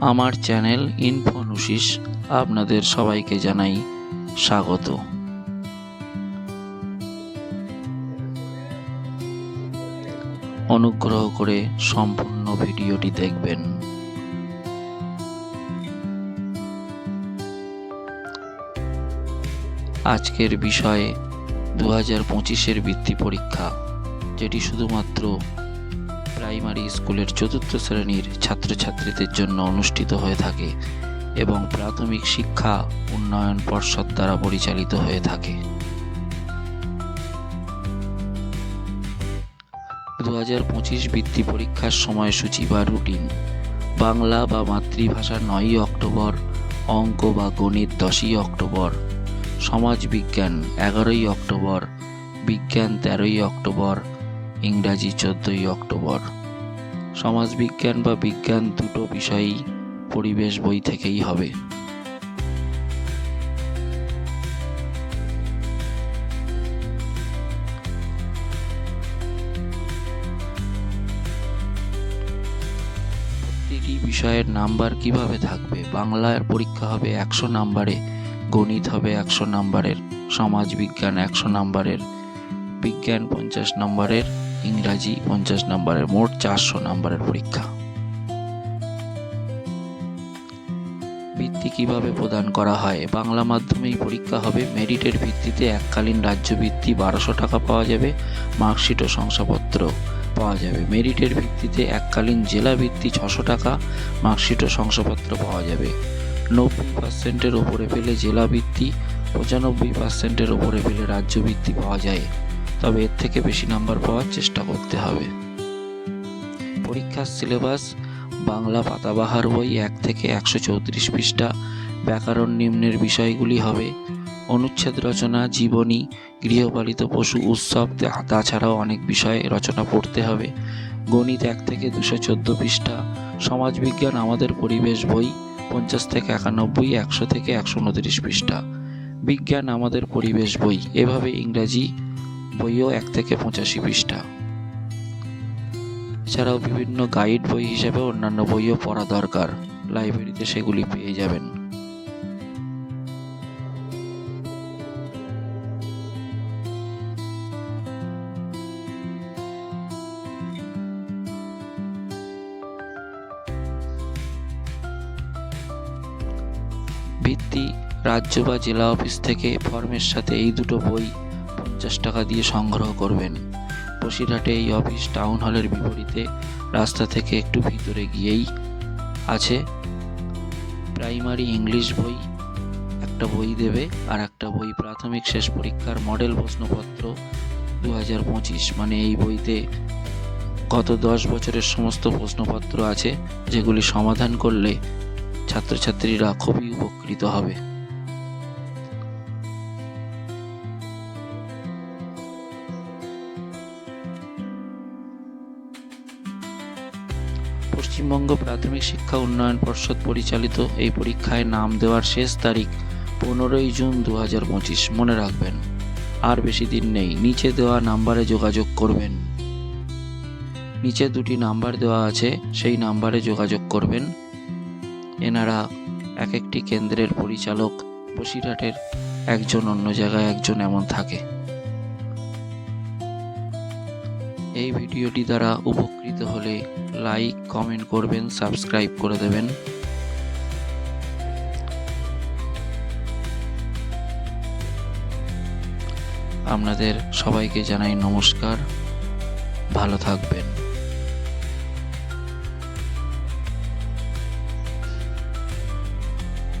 আমার চ্যানেল ইনফোনুসিস আপনাদের সবাইকে জানাই স্বাগত। অনুগ্রহ করে সম্পূর্ণ ভিডিওটি দেখবেন। আজকের বিষয়ে দু হাজার পঁচিশের বৃত্তি পরীক্ষা, যেটি শুধুমাত্র প্রাইমারি স্কুলের চতুর্থ শ্রেণির ছাত্রছাত্রীদের জন্য অনুষ্ঠিত হয়ে থাকে এবং প্রাথমিক শিক্ষা উন্নয়ন পর্ষদ দ্বারা পরিচালিত হয়ে থাকে। দু হাজার পঁচিশ বৃত্তি পরীক্ষার সময়সূচি বা রুটিন। বাংলা বা মাতৃভাষা নয়ই অক্টোবর, অঙ্ক বা গণিত দশই অক্টোবর, সমাজ বিজ্ঞান এগারোই অক্টোবর, বিজ্ঞান তেরোই অক্টোবর ইংরাজি চোদ্দই অক্টোবর। সমাজবিজ্ঞান বা বিজ্ঞান দুটো বিষয়ই পরিবেশ বই থেকেই হবে। প্রতিটি বিষয়ের নাম্বার কীভাবে থাকবে? বাংলার পরীক্ষা হবে একশো নাম্বারে, গণিত হবে একশো নাম্বারের, সমাজবিজ্ঞান একশো নাম্বারের, বিজ্ঞান পঞ্চাশ নম্বরের ইংরাজি পঞ্চাশ নম্বরের, মোট চারশো নম্বরের পরীক্ষা। বৃত্তি কীভাবে প্রদান করা হয়? বাংলা মাধ্যমেই পরীক্ষা হবে। মেরিটের ভিত্তিতে এককালীন রাজ্য বৃত্তি বারোশো টাকা পাওয়া যাবে। মার্কশিট ও শংসাপত্র পাওয়া যাবে। মেরিটের ভিত্তিতে এককালীন জেলা ভিত্তি ছশো টাকা, মার্কশিট ও শংসাপত্র পাওয়া যাবে। নব্বই পার্সেন্টের ওপরে পেলে জেলা ভিত্তি, পঁচানব্বই পার্সেন্টের ওপরে পেলে রাজ্য ভিত্তি পাওয়া যায়। তবে এর থেকে বেশি নাম্বার পাওয়ার চেষ্টা করতে হবে। পরীক্ষার সিলেবাস বাংলা পাতাবাহার বই এক থেকে একশো চৌত্রিশ পৃষ্ঠা, ব্যাকরণ নিম্নের বিষয়গুলি হবে অনুচ্ছেদ রচনা, জীবনী, গৃহপালিত পশু, উৎসব তাছাড়াও অনেক বিষয়ে রচনা পড়তে হবে। গণিত এক থেকে দুশো চোদ্দ পৃষ্ঠা, সমাজবিজ্ঞান আমাদের পরিবেশ বই, পঞ্চাশ থেকে একানব্বই, একশো থেকে একশো উনত্রিশ পৃষ্ঠা। বিজ্ঞান আমাদের পরিবেশ বই, এভাবে ইংরাজি বইও এক থেকে পঁচাশি পৃষ্ঠা। এছাড়াও বিভিন্ন গাইড বই হিসেবে অন্যান্য বইও পড়া দরকার। লাইব্রেরিতে সেগুলি পেয়ে যাবেন। ভিত্তি, রাজ্য বা জেলা অফিস থেকে ফর্মের সাথে এই দুটো বই পঞ্চাশ টাকা দিয়ে সংগ্রহ করবেন। বসিরহাটে এই অফিস টাউন হলের বিপরীতে রাস্তা থেকে একটু ভিতরে গিয়েই আছে। প্রাইমারি ইংলিশ বই, একটা বই দেবে আর একটা বই প্রাথমিক শেষ পরীক্ষার মডেল প্রশ্নপত্র দু হাজার পঁচিশ। মানে এই বইতে গত দশ বছরের সমস্ত প্রশ্নপত্র আছে, যেগুলি সমাধান করলে ছাত্রছাত্রীরা খুবই উপকৃত হবে। পশ্চিমবঙ্গ প্রাথমিক শিক্ষা উন্নয়ন পর্ষদ পরিচালিত এই পরীক্ষায় নাম দেওয়ার শেষ তারিখ পনেরোই জুন দু হাজার পঁচিশ। মনে রাখবেন, আর বেশি দিন নেই। নিচে দেওয়া নাম্বারে যোগাযোগ করবেন। নিচে দুটি নাম্বার দেওয়া আছে, সেই নাম্বারে যোগাযোগ করবেন। এনারা এক একটি কেন্দ্রের পরিচালক, বসিরহাটের একজন, অন্য জায়গায় একজন এমন থাকে। এই ভিডিওটি দ্বারা উপকৃত হলে লাইক, কমেন্ট করবেন, সাবস্ক্রাইব করে দেবেন। আপনাদের সবাইকে জানাই নমস্কার। ভালো থাকবেন।